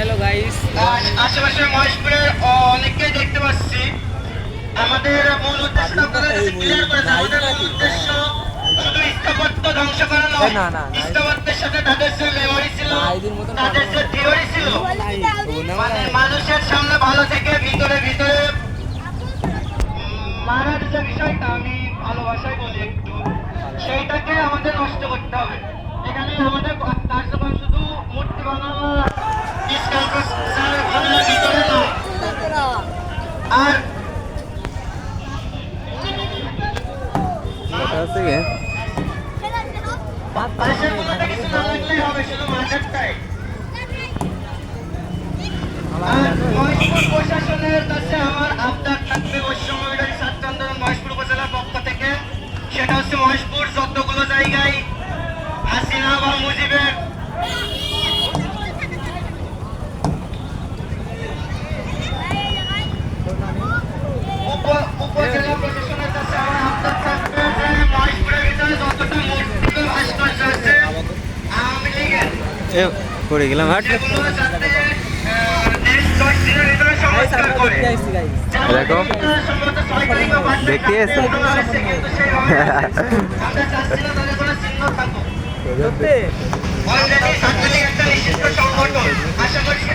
Hello guys আশেপাশে মহেশপুরের অনেককেই দেখতে পাচ্ছি। আমাদের মূল উদ্দেশ্যটা আপনাদের কাছে ক্লিয়ার করে দেন। আমাদের মূল উদ্দেশ্য শুধু স্থাপত্য ধ্বংস করা নয়। না, না, না। স্থাপত্যের সাথে তাদের যে মেমোরি ছিল তাদের যে থিওরি ছিল মানে মানুষের সামনে ভালো থেকে ভিতরে ভিতরে মারার যে বিষয়টা আমি ভালোবাসায় বলি একটু সেইটাকে আমাদের নষ্ট করতে হবে। এখানে আমাদের আর পাশের কোনোটা কিছু না লাগলেই হবে শুধু প্রশাসনের কাছে আমার আবদার থাকবে পশ্চিমবঙ্গ আন্দোলন মহেশপুর উপজেলার পক্ষ থেকে সেটা হচ্ছে মহেশপুর যতগুলো জায়গায় পড়ে গেলাম হাট দেখো। দেখতে এসো। অলরেডি একটা সংগঠন আশা করছি